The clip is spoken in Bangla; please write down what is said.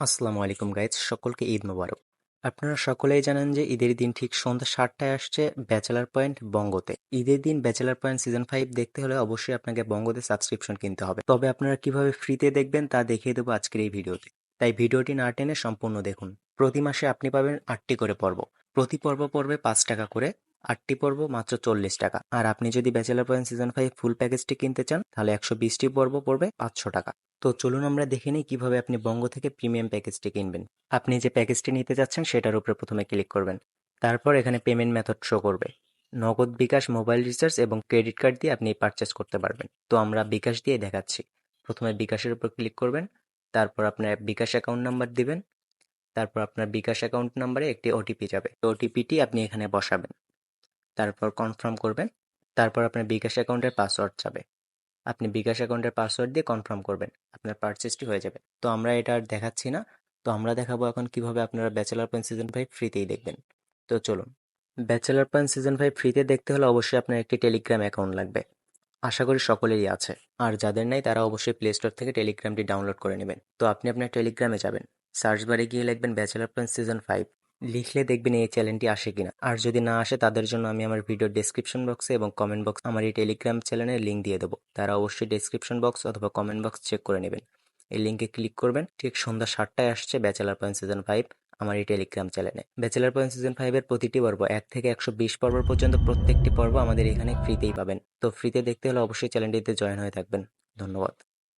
আসসালামু আলাইকুম গাইজ, সকলকে ঈদ মোবারক। আপনারা সকলেই জানেন যে ঈদের দিন ঠিক সন্ধ্যা সাতটায় আসছে ব্যাচেলার পয়েন্ট বঙ্গতে। ঈদের দিন ব্যাচেলার পয়েন্ট সিজন ফাইভ দেখতে হলে অবশ্যই আপনাকে বঙ্গতে সাবস্ক্রিপশন কিনতে হবে। তবে আপনারা কীভাবে ফ্রিতে দেখবেন তা দেখিয়ে দেবো আজকের এই ভিডিওতে। তাই ভিডিওটি না টেনে সম্পূর্ণ দেখুন। প্রতি মাসে আপনি পাবেন আটটি করে পর্ব। প্রতি পর্ব পর্বে পাঁচ টাকা করে আটটি পর্ব মাত্র চল্লিশ টাকা। আর আপনি যদি bachelor point season five full প্যাকেজটি কিনতে চান, তাহলে একশো বিশটি পর্ব পড়বে পাঁচশো টাকা। তো চলুন আমরা দেখে নিই কীভাবে আপনি বঙ্গ থেকে প্রিমিয়াম প্যাকেজটি কিনবেন। আপনি যে প্যাকেজটি নিতে যাচ্ছেন, সেটার উপরে প্রথমে ক্লিক করবেন। তারপর এখানে পেমেন্ট মেথড শো করবে। নগদ বিকাশ মোবাইল রিচার্জ এবং ক্রেডিট কার্ড দিয়ে আপনি পারচেস করতে পারবেন। তো আমরা বিকাশ দিয়ে দেখাচ্ছি। প্রথমে বিকাশের উপর ক্লিক করবেন। তারপর আপনার বিকাশ অ্যাকাউন্ট নাম্বার দিবেন। তারপর আপনার বিকাশ অ্যাকাউন্ট নাম্বারে একটি ওটিপি যাবে। ওটিপিটি আপনি এখানে বসাবেন। তারপর কনফার্ম করবেন। তারপর আপনার বিকাশ অ্যাকাউন্টের পাসওয়ার্ড যাবে আপনি বিকাশ অ্যাকাউন্টের পাসওয়ার্ড দিয়ে কনফার্ম করবেন, আপনার পারচেসটি হয়ে যাবে। তো আমরা এটা আর দেখাচ্ছি না। তো আমরা দেখাবো এখন কীভাবে আপনারা ব্যাচেলার পয়েন্ট সিজন ফাইভ ফ্রিতেই দেখবেন। তো চলুন ব্যাচেলার পয়েন্ট সিজন ফাইভ ফ্রিতে দেখতে হলে অবশ্যই আপনার একটি টেলিগ্রাম অ্যাকাউন্ট লাগবে। আশা করি সকলেরই আছে। আর যাদের নাই, তারা অবশ্যই প্লে স্টোর থেকে টেলিগ্রামটি ডাউনলোড করে নেবেন। তো আপনি আপনার টেলিগ্রামে যাবেন। সার্চ বারে গিয়ে লিখবেন ব্যাচেলার পয়েন্ট সিজন ফাইভ লিখলে দেখবেন এই চ্যানেলটি আসে কিনা। আর যদি না আসে, তাদের জন্য আমি আমার ভিডিও ডেসক্রিপশন বক্সে এবং কমেন্ট বক্স আমার এই টেলিগ্রাম চ্যানেলের লিঙ্ক দিয়ে দেবো। তারা অবশ্যই ডেসক্রিপশন বক্স অথবা কমেন্ট বক্স চেক করে নেবেন। এই লিঙ্কে ক্লিক করবেন, ঠিক সন্ধ্যা সাতটায় আসছে ব্যাচেলার পয়েন্ট সিজন ফাইভ আমার এই টেলিগ্রাম চ্যানেলে ব্যাচেলার পয়েন্ট সিজন ফাইভের প্রতিটি পর্ব, এক থেকে একশো বিশ পর্ব পর্যন্ত প্রত্যেকটি পর্ব আমাদের এখানে ফ্রিতেই পাবেন। তো ফ্রিতে দেখতে হলে অবশ্যই চ্যানেলটিতে জয়েন হয়ে থাকবেন। ধন্যবাদ।